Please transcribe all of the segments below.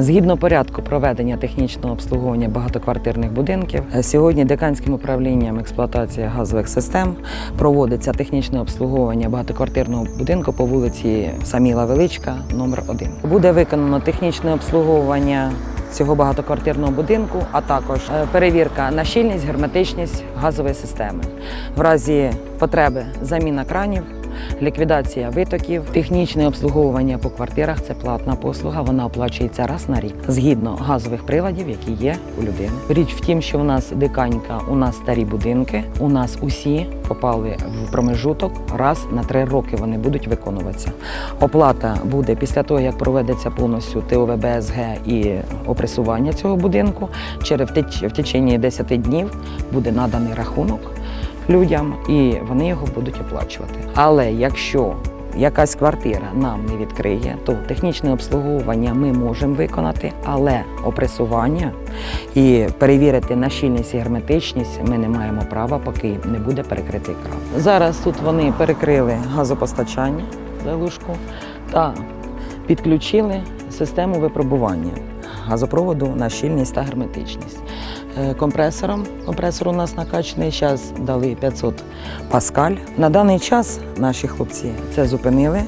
Згідно порядку проведення технічного обслуговування багатоквартирних будинків, е, сьогодні деканським управлінням експлуатації газових систем проводиться технічне обслуговування багатоквартирного будинку по вулиці Саміла Величка, номер 1 Буде виконано технічне обслуговування цього багатоквартирного будинку, а також е, перевірка на щільність, герметичність газової системи. В разі потреби заміна кранів, ліквідація витоків, технічне обслуговування по квартирах це платна послуга. Вона оплачується раз на рік згідно газових приладів, які є у людини. Річ в тім, що у нас диканька, у нас старі будинки. У нас усі попали в промежуток. Раз на три роки вони будуть виконуватися. Оплата буде після того, як проведеться повністю ТОВБСГ і опресування цього будинку. Через в в течение 10 днів буде наданий рахунок людям, і вони його будуть оплачувати. Але якщо якась квартира нам не відкриє, то технічне обслуговування ми можемо виконати, але опресування і перевірити на щільність і герметичність ми не маємо права, поки не буде перекритий кран. Зараз тут вони перекрили газопостачання залишку та підключили систему випробування газопроводу на щільність та герметичність. Е, Компресором компресор у нас накачаний. Зараз дали 500 паскаль. На даний час наші хлопці це зупинили.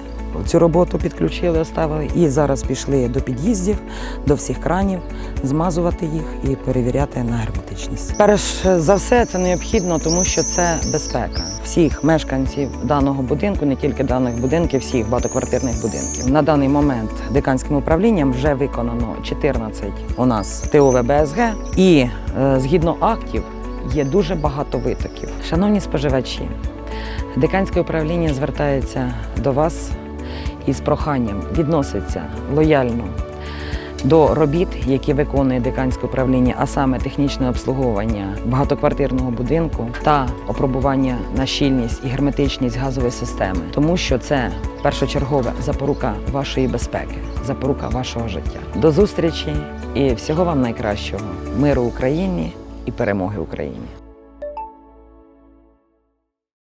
Цю роботу підключили, оставили і зараз пішли до під'їздів, до всіх кранів, змазувати їх і перевіряти на герметичність. Перш за все, це необхідно, тому що це безпека всіх мешканців даного будинку, не тільки даних будинків, всіх багатоквартирних будинків. На даний момент деканським управлінням вже виконано 14 у нас ТОВ БСГ, і е, згідно актів є дуже багато витоків. Шановні споживачі, деканське управління звертається до вас із проханням відноситься лояльно до робіт, які виконує деканське управління, а саме технічне обслуговування багатоквартирного будинку та опробування на щільність і герметичність газової системи, тому що це першочергова запорука вашої безпеки, запорука вашого життя. До зустрічі і всього вам найкращого, миру Україні і перемоги Україні.